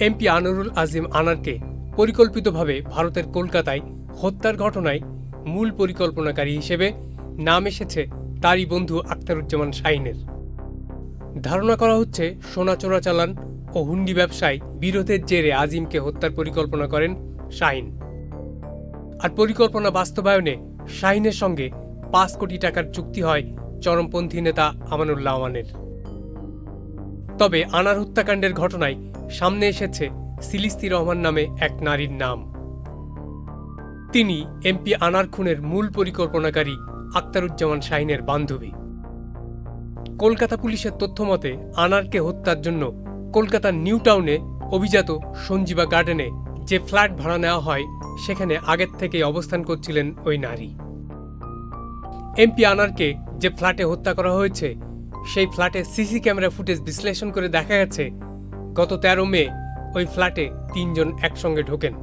MP Anwarul Azim আনারকে পরিকল্পিতভাবে ভারতের কলকাতায় হত্যার ঘটনায় মূল পরিকল্পনাকারী হিসেবে নাম এসেছে তারই বন্ধু আখতারুজ্জামান শাহিনের। ধারণা করা হচ্ছে সোনা চোরাচালান ও হুন্ডি ব্যবসায় বিরোধের জেরে আজিমকে হত্যার পরিকল্পনা করেন শাহিন। আর পরিকল্পনা বাস্তবায়নে শাহিনের সঙ্গে পাঁচ কোটি টাকার চুক্তি হয় চরমপন্থী নেতা আমানুল্লাহ আমানের। তবে আনার হত্যাকাণ্ডের ঘটনায় সামনে এসেছে সিলিস্তি রহমান নামে এক নারীর নাম। তিনি এমপি আনার খুনের মূল পরিকল্পনাকারী আক্তারুজ্জামান শাহিনের বান্ধবী। কলকাতা পুলিশের তথ্য মতে, আনারকে হত্যার জন্য কলকাতার নিউ টাউনে অভিজাত সঞ্জীবা গার্ডেনে যে ফ্ল্যাট ভাড়া নেওয়া হয়, সেখানে আগের থেকেই অবস্থান করছিলেন ওই নারী। এমপি আনারকে যে ফ্ল্যাটে হত্যা করা হয়েছে সেই ফ্ল্যাটে সিসি ক্যামেরা ফুটেজ বিশ্লেষণ করে দেখা গেছে, গত তেরো মে ওই ফ্ল্যাটে তিনজন একসঙ্গে ঢোকেন।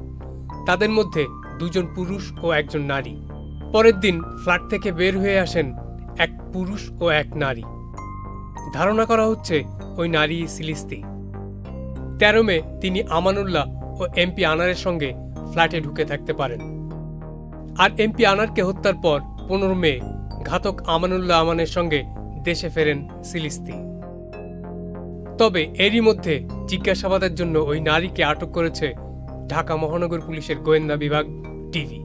তাদের মধ্যে দুজন পুরুষ ও একজন নারী। পরের দিন ফ্ল্যাট থেকে বের হয়ে আসেন এক পুরুষ ও এক নারী। ধারণা করা হচ্ছে ওই নারী সিলিস্তি। তেরো মে তিনি আমানুল্লাহ ও এমপি আনারের সঙ্গে ফ্ল্যাটে ঢুকে থাকতে পারেন। আর এমপি আনারকে হত্যার পর পনেরো মে ঘাতক আমানুল্লাহ আমানের সঙ্গে দেশে ফেরেন সিলিস্তি তবে এরই মধ্যে জিজ্ঞাসাবাদের জন্য ওই নারীকে আটক করেছে ঢাকা মহানগর পুলিশের গোয়েন্দা বিভাগ টিভি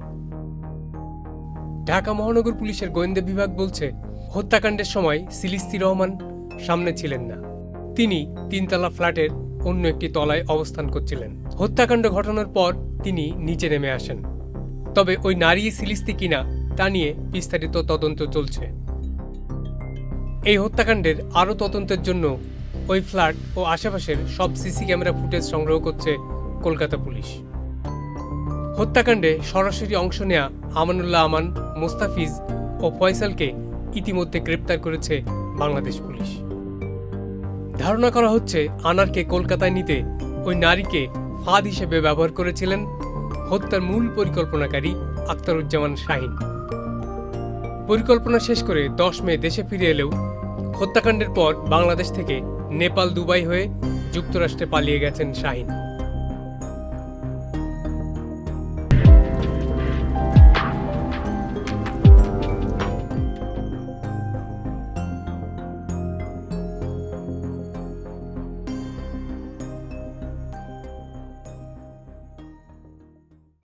ঢাকা মহানগর পুলিশের গোয়েন্দা বিভাগ বলছে, হত্যাকাণ্ডের সময় সিলিস্তি রহমান সামনে ছিলেন না। তিনি তিনতলা ফ্ল্যাটের অন্য একটি তলায় অবস্থান করছিলেন। হত্যাকাণ্ড ঘটানোর পর তিনি নিচে নেমে আসেন। তবে ওই নারী সিলিস্তি কিনা তা নিয়ে বিস্তারিত তদন্ত চলছে। এই হত্যাকাণ্ডের আরও তদন্তের জন্য ওই ফ্ল্যাট ও আশেপাশের সব সিসি ক্যামেরা ফুটেজ সংগ্রহ করছে কলকাতা পুলিশ। হত্যাকাণ্ডে সরাসরি অংশ নেয়া আমানুল্লাহ আমান, মোস্তাফিজ ও ফয়সালকে ইতিমধ্যে গ্রেপ্তার করেছে বাংলাদেশ পুলিশ। ধারণা করা হচ্ছে আনারকে কলকাতায় নিতে ওই নারীকে ফাঁদ হিসেবে ব্যবহার করেছিলেন হত্যার মূল পরিকল্পনাকারী আখতারুজ্জামান শাহিন। পরিকল্পনা শেষ করে দশ মে দেশে ফিরে এলেও হত্যাকাণ্ডের পর বাংলাদেশ থেকে নেপাল দুবাই হয়ে যুক্তরাষ্ট্রে পালিয়ে গেছেন শাহিন।